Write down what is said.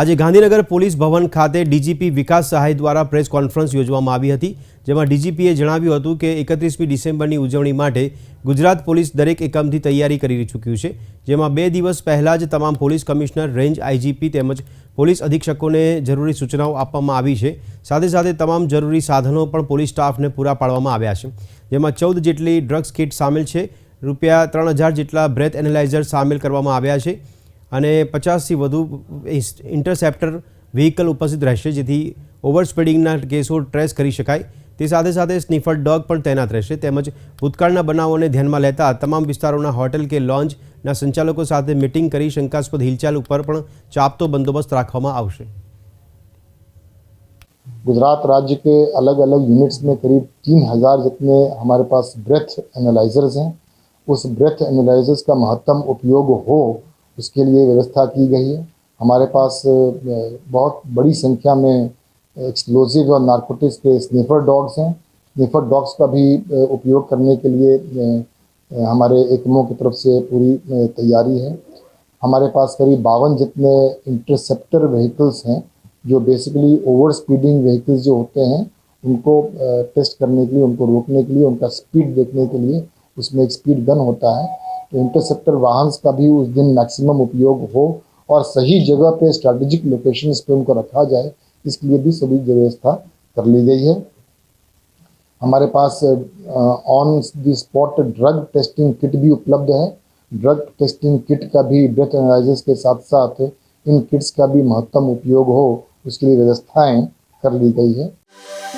આજે ગાંધીનગર પોલીસ ભવન ખાતે ડીજીપી વિકાસ સહાય દ્વારા પ્રેસ કોન્ફરન્સ યોજવામાં આવી હતી જેમાં ડીજીપીએ જણાવ્યું હતું કે એકત્રીસમી ડિસેમ્બરની ઉજવણી માટે ગુજરાત પોલીસ દરેક એકમથી તૈયારી કરી ચૂક્યું છે જેમાં બે દિવસ પહેલાં જ તમામ પોલીસ કમિશનર રેન્જ આઈજીપી તેમજ પોલીસ અધિક્ષકોને જરૂરી સૂચનાઓ આપવામાં આવી છે સાથે સાથે તમામ જરૂરી સાધનો પણ પોલીસ સ્ટાફને પૂરા પાડવામાં આવ્યા છે જેમાં ચૌદ જેટલી ડ્રગ્સ કિટ સામેલ છે રૂપિયા ત્રણ હજાર જેટલા બ્રેથ એનાલાઇઝર સામેલ કરવામાં આવ્યા છે અને 50 થી વધુ ઇન્ટરસેપ્ટર vehicle ઉપસ્થિત રહેશે જેથી ઓવરસ્પ્રેડિંગ ના કેસો ટ્રેસ કરી શકાય તે સાથે સાથે સ્નિફર ડોગ પણ तैनात રહેશે તેમજ પુત カル ના બનાવઓને ધ્યાનમાં લેતા તમામ વિસ્તારોના હોટેલ કે લોન્જ ના સંચાલકો સાથે મીટિંગ કરી શંકાસ્પદ હિલચાલ ઉપર પણ ચાપ તો બંધોબસ્ત રાખવામાં આવશે ગુજરાત રાજ્ય કે અલગ અલગ યુનિટ્સ મેં करीब 3000 जितने हमारे पास બ્રેથ એનાલાઈઝર્સ છે ਉਸ બ્રેથ એનાલાઈઝર્સ કા મહત્તમ ઉપયોગ હો उसके लिए व्यवस्था की गई है हमारे पास बहुत बड़ी संख्या में एक्सप्लोजिव और नारकोटिक्स के स्नीफर डॉग्स हैं स्नीफर डॉग्स का भी उपयोग करने के लिए हमारे एकमो की तरफ से पूरी तैयारी है हमारे पास करीब बावन जितने इंटरसेप्टर व्हीकल्स हैं जो बेसिकली ओवर स्पीडिंग व्हीकल्स जो होते हैं उनको टेस्ट करने के लिए उनको रोकने के लिए उनका स्पीड देखने के लिए उसमें एक स्पीड गन होता है इंटरसेप्टर वाहन का भी उस दिन मैक्सिमम उपयोग हो और सही जगह पे स्ट्रैटेजिक लोकेशन पे उनको रखा जाए इसके लिए भी सभी व्यवस्था कर ली गई है हमारे पास on the spot drug testing kit भी उपलब्ध है ड्रग टेस्टिंग किट का भी ब्रेथ एनालिस के साथ साथ इन किट्स का भी महत्तम उपयोग हो उसके लिए व्यवस्थाएं कर ली गई है